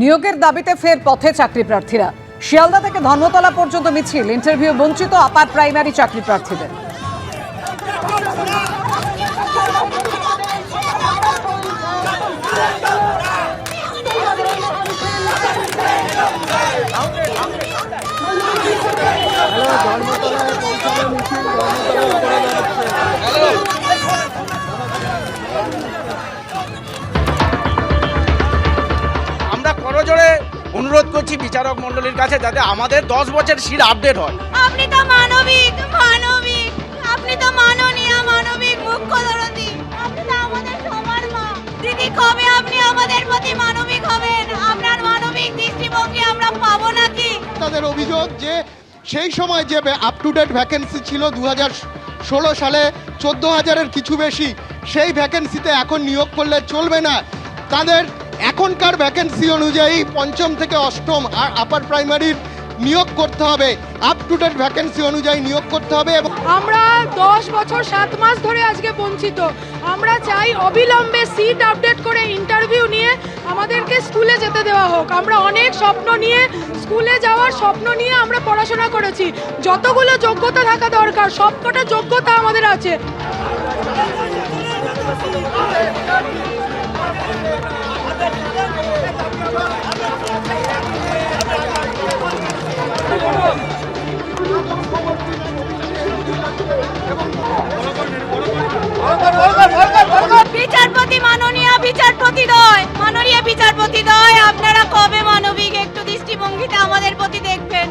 নিয়োগের দাবিতে ফের পথে চাকরি প্রার্থীরা। শিয়ালদা থেকে ধর্মতলা পর্যন্ত মিছিল, ইন্টারভিউ বঞ্চিত আপার প্রাইমারি চাকরি প্রার্থীদের। অনুরোধ করছি বিচারক মণ্ডলীর কাছে যাতে আমাদের দশ বছর সিট আপডেট হয়। আপনি তো মানবিক মানবিক। আপনি তো মাননীয় মানবিক মুখ্য দরদি। আপনি তো আমাদের সবার মা। দিদি কবে আপনি আমাদের প্রতি মানবিক হবেন? আপনার মানবিক দৃষ্টিভঙ্গি আমরা পাবো নাকি? তাদের অভিযোগ যে সেই সময় যে আপ টু ডেট ভ্যাকেন্সি ছিল দু ষোলো সালে চোদ্দ হাজারের কিছু বেশি সেই ভ্যাকেন্সিতে এখন নিয়োগ করলে চলবে না। তাদের এখনকার ভ্যাকেন্সি অনুযায়ী পঞ্চম থেকে অষ্টম আর আপার প্রাইমারির নিয়োগ করতে হবে। আপ টু ডেট ভ্যাকেন্সি অনুযায়ী নিয়োগ করতে হবে এবং আমরা দশ বছর, সাত মাস ধরে আজকে বঞ্চিত। আমরা চাই অবিলম্বে সিট আপডেট করে ইন্টারভিউ নিয়ে আমাদেরকে স্কুলে যেতে দেওয়া হোক। আমরা অনেক স্বপ্ন নিয়ে স্কুলে যাওয়ার স্বপ্ন নিয়ে আমরা পড়াশোনা করেছি। যতগুলো যোগ্যতা থাকা দরকার, সবকটা যোগ্যতা আমাদের আছে। বিচারপতি মাননীয় বিচারপতি দয়। মাননীয় বিচারপতি দয়, আপনারা কবে মানবিক একটু দৃষ্টিভঙ্গিতে আমাদের প্রতি দেখবেন?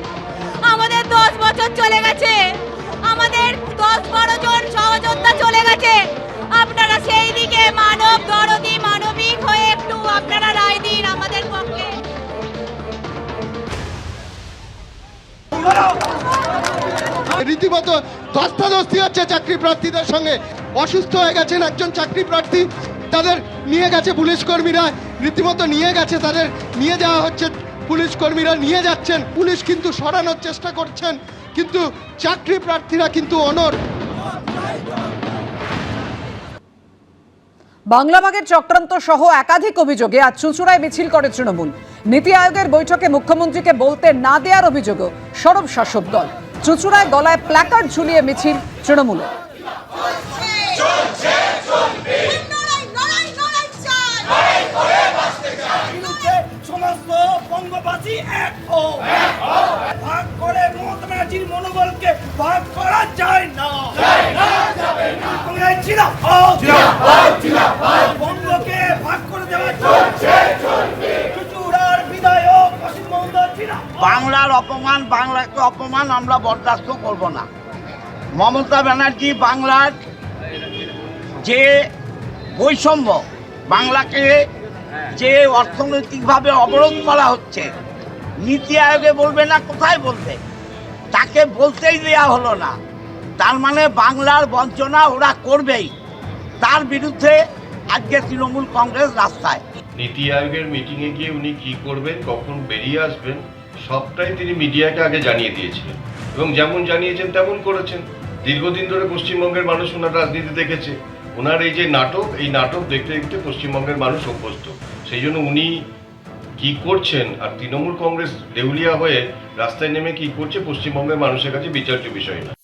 আমাদের দশ বছর চলে গেছে। আমাদের দশ বারো জন সহযোদ্ধা চলে গেছে। রীতিমতো ধস্তাধস্তি হচ্ছে চাকরি প্রার্থীদের সঙ্গে। অসুস্থ হয়ে গেছেন একজন চাকরি প্রার্থী, তাদের নিয়ে গেছে পুলিশ কর্মীরা, রীতিমতো নিয়ে গেছে তাদের, নিয়ে যাওয়া হচ্ছে পুলিশ কর্মীরা, নিয়ে যাচ্ছেন। পুলিশ কিন্তু সরানোর চেষ্টা করছেন, কিন্তু চাকরি প্রার্থীরা কিন্তু অনর বাংলাবাগের চক্রান্ত সহ একাধিক অভিযোগে আজ চুঁচুড়ায় মিছিল করে তৃণমূল। নীতি আয়োগের বৈঠকে মুখ্যমন্ত্রীকে বলতে না দেওয়ার অভিযোগও সরব শাসক দল। চুঁচুড়ায় গলায় প্ল্যাকার্ড ঝুলিয়ে মিছিল সমস্ত বঙ্গবাসী এক হো ভাগ করে মমতা ব্যানার্জির মনোবলকে ভাগ করা যায় না। অপমান বাংলাকে অপমান আমরা বরদাস্ত করব না। মমতা ব্যানার্জি বাংলার যে বৈষম্য, বাংলাকে যে অর্থনৈতিকভাবে অবরোধ করা হচ্ছে, নীতি আয়োগে বলবে না, কোথায় বলবে? তাকে বলতেই দেওয়া হলো না। তার মানে বাংলার বঞ্চনা ওরা করবেই। তার বিরুদ্ধে আজকে তৃণমূল কংগ্রেস রাস্তায়। নীতি আয়োগের মিটিংয়ে গিয়ে উনি কি করবেন, কখন বেরিয়ে আসবেন সবটাই তিনি মিডিয়াকে আগে জানিয়ে দিয়েছিলেন। এবং যেমন জানিয়েছেন, তেমন করেছেন। দীর্ঘদিন ধরে পশ্চিমবঙ্গের মানুষ ওনার রাজনীতি দেখেছে। ওনার এই যে নাটক, এই নাটক দেখতে দেখতে পশ্চিমবঙ্গের মানুষ অভ্যস্ত। সেই জন্য উনি কি করছেন, আর তৃণমূল কংগ্রেস দেউলিয়া হয়ে রাস্তায় নেমে কি করছে, পশ্চিমবঙ্গের মানুষের কাছে বিচার্য বিষয় না।